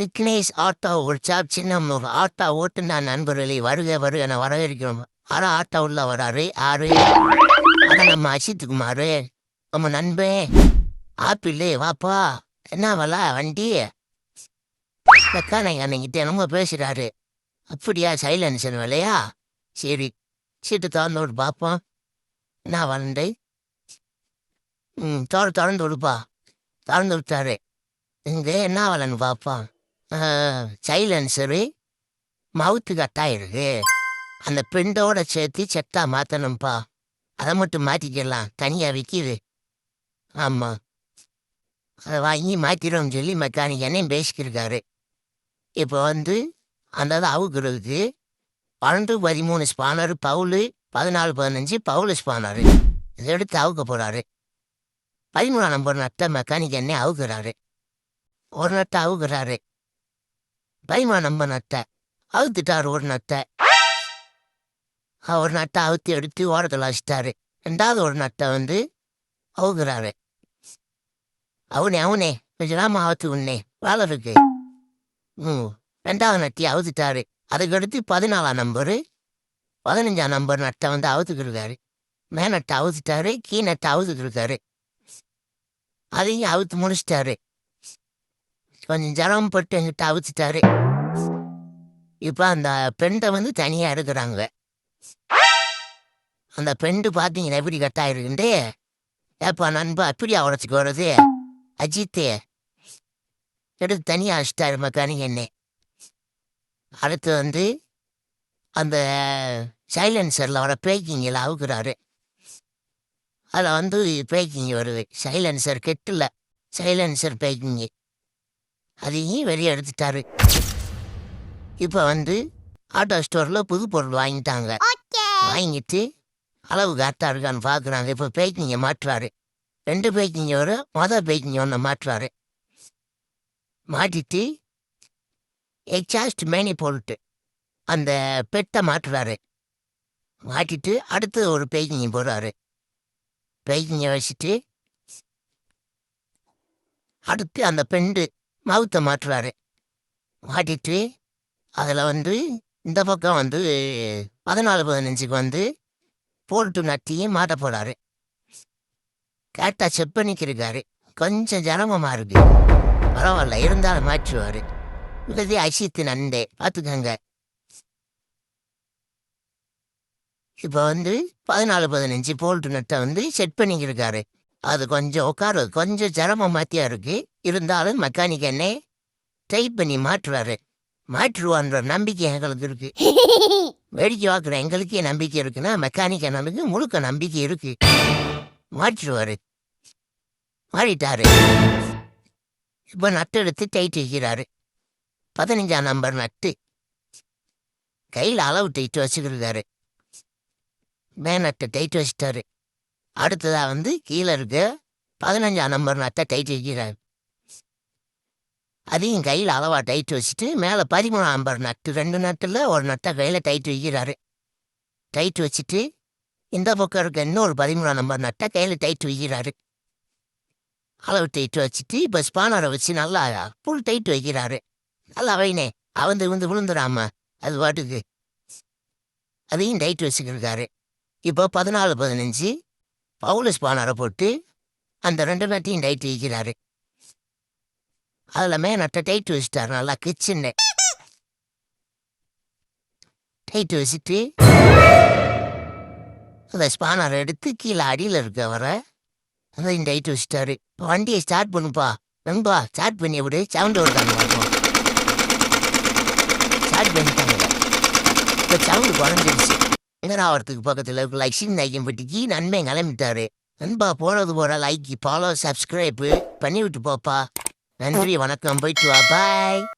Vignesh auto ஒரு சாப் சின்னம்மூர் auto ஓட்டுனா நண்பர்களே வருக வருக என வரவேற்கிறோம். வர ஆட்டோ உள்ள வராரு ஆறு அதான் நம்ம அசித் குமார் நம்ம நண்பே. ஆப்பிள் வாப்பா. என்ன வலா வண்டி மெக்கானிக் அன்னைக்கிட்ட என்னமோ பேசுறாரு. அப்படியா சைலன்சர் வேலையா? சரி சீட்டு திறந்து விட்டு பார்ப்போம் என்ன வண்டி? ம் திற திறந்து விடுப்பா. திறந்து விட்டாரு. இங்கே என்ன வளன்னு பார்ப்பான் சைலன்சரு மவுத்து கட்டாயிருக்கு அந்த பிரிண்டோட சேர்த்து செட்டா மாற்றணும்ப்பா அதை மட்டும் மாற்றிக்கலாம் தனியாக விற்கிது ஆமாம் அதை வாங்கி மாற்றிடுவோம்னு சொல்லி மெக்கானிக் என்னையும் பேசிக்கிருக்காரு இப்போ வந்து அந்த இதை அவுக்குறதுக்கு பன்னெண்டு பதிமூணு ஸ்பானர் பவுலு பதினாலு பதினஞ்சு பவுலு ஸ்பானர் இதை எடுத்து அவுக்க போகிறாரு பதிமூணாம் நம்பர் நட்டை மெக்கானிக் என்னை அவுக்குறாரு. ஒரு நட்டை அவுக்குறாரு. பயமா நம்பர் நட்டை. அவுத்துட்டார் ஒரு நட்டை. ஒரு நட்டை அவுத்தி எடுத்து ஓரத்தில் வச்சிட்டாரு. ரெண்டாவது ஒரு நட்டை வந்து அவுகிறாரு அவனே அவனே கொஞ்சம் அவுத்து உன்னே வேலை இருக்கு. ம் ரெண்டாவது நட்டி அவுத்துட்டாரு. அதுக்கடுத்து பதினாலாம் நம்பரு பதினஞ்சாம் நம்பர் நட்டை வந்து அவுத்துக்கிருக்காரு. மேனட்டை அவுத்துட்டாரு கீ நட்டை அவுத்துக்கிருக்காரு. அதையும் அவுத்து முடிச்சிட்டாரு. கொஞ்சம் ஜரம்பட்டு எங்கிட்ட அவிச்சிட்டாரு இப்போ அந்த பெண்டை வந்து தனியாக எடுக்கிறாங்க அந்த பெண்டு பார்த்தீங்கன்னா எப்படி கட்டாயிருக்குண்டு ஏப்பா நண்பா அப்படியா உடச்சிக்கு வருது அஜித்து எடுத்து தனியாக அடிச்சிட்டாரு மக்கானிங்க என்ன அடுத்து வந்து அந்த சைலன்சரில் வர பேக்கிங்கில் அவுக்குறாரு. அதில் வந்து பேக்கிங் வருது. Silencer Kettle. Silencer packing. அதையும் வெளியே எடுத்துட்டாரு. இப்போ வந்து ஆட்டோ ஸ்டோரில் புது பொருள் வாங்கிட்டாங்க. வாங்கிட்டு அளவு கரெக்டாக இருக்கான்னு பார்க்குறாங்க இப்போ பேக்கிங்கை மாற்றுறாரு ரெண்டு பேக்கிங் வரும் மொதல் பேக்கிங் ஒன்று மாற்றுறாரு மாட்டிட்டு எக்ஸாஸ்ட் மேனி போட்டு அந்த பெட்டை மாற்றுறாரு மாட்டிட்டு அடுத்து ஒரு பேக்கிங் போடுறாரு பேக்கிங்கை வச்சுட்டு அடுத்து அந்த பெண்டு மவுத்தை மாற்றுறாரு. மாட்டிட்டு அதில் வந்து இந்த பக்கம் வந்து பதினாலு பதினஞ்சுக்கு வந்து போல்ட்டு நட்டியும் மாட்ட போகிறாரு கேட்டால் செக் பண்ணிக்கிருக்காரு. கொஞ்சம் ஜனமமாக இருக்கு. பரவாயில்ல இருந்தாலும் மாற்றுவார். இது அசித்து நண்டே பார்த்துக்கங்க இப்போ வந்து பதினாலு பதினஞ்சு போல்ட்டு நட்டை வந்து செட் பண்ணிக்கிருக்காரு. அது கொஞ்சம் உட்காரு கொஞ்சம் சிரமம் மாத்தியா இருக்குது இருந்தாலும் மெக்கானிக் என்னே டைப் பண்ணி மாற்றுவாரு. மாற்றுவான்ற நம்பிக்கை எங்களுக்கு இருக்கு. வேடிக்கை பார்க்குற எங்களுக்கே நம்பிக்கை இருக்குன்னா மெக்கானிக் அண்ணனுக்கு முழுக்க நம்பிக்கை இருக்கு. மாற்றிடுவாரு. மாறிட்டாரு. இப்போ நட்டு எடுத்து டைட் வைக்கிறாரு. பதினஞ்சாம் நம்பர் நட்டு. கையில் அளவு டைட் வச்சுக்கிருக்காரு. மேநட்டை டைட் வச்சிட்டாரு. அடுத்ததா வந்து கீழே இருக்க பதினஞ்சாம் நம்பர் நட்டை டைட் வைக்கிறாரு. அதையும் கையில் அளவா டைட் வச்சுட்டு மேலே பதிமூணாம் நம்பர் நட்டு ரெண்டு நட்டில் ஒரு நட்டை கையில் டைட் வைக்கிறாரு. டைட் வச்சுட்டு இந்த பக்கம் இருக்க இன்னொரு பதிமூணாம் நம்பர் நட்டை கையில் டைட் வைக்கிறாரு. அளவு டைட் வச்சுட்டு இப்போ ஸ்பானரை வச்சு நல்லா ஃபுல் டைட் வைக்கிறாரு. நல்லா வைனே அவந்து வந்து விழுந்துடாம அது பாட்டுக்கு. அதையும் டைட் வச்சுக்கிருக்காரு. இப்போ பதினாலு பதினஞ்சு பவுல ஸ்பானரை போட்டு அந்த ரெண்டு நட்டையும் டைட் வைக்கிறாரு. அதில் மேனட்ட டைட் வச்சுட்டாரு நல்லா கிச்சன்னு. டைட் வச்சுட்டு அந்த ஸ்பானர் எடுத்து கீழே அடியில் இருக்க வர அதையும் டைட் வச்சுட்டாரு இப்போ வண்டியை ஸ்டார்ட் பண்ணுப்பா. நண்பா ஸ்டார்ட் பண்ணி விடு. சவுண்ட் வருதாங்க பார்ப்போம் ஸ்டார்ட் பண்ணிட்டாங்க. இப்போ சவுண்டு குறைஞ்சிருச்சு. நேராவரத்துக்கு பக்கத்தில் இருக்க? லட்சுமி நாயக்கம்பட்டிக்கு நன்மை கிளம்பிட்டாரு. நண்பா போனது போகிற லைக் ஃபாலோ சப்ஸ்கிரைப்பு பண்ணி விட்டு போப்பா. நன்றி வணக்கம். போயிட்டு வா. பாய்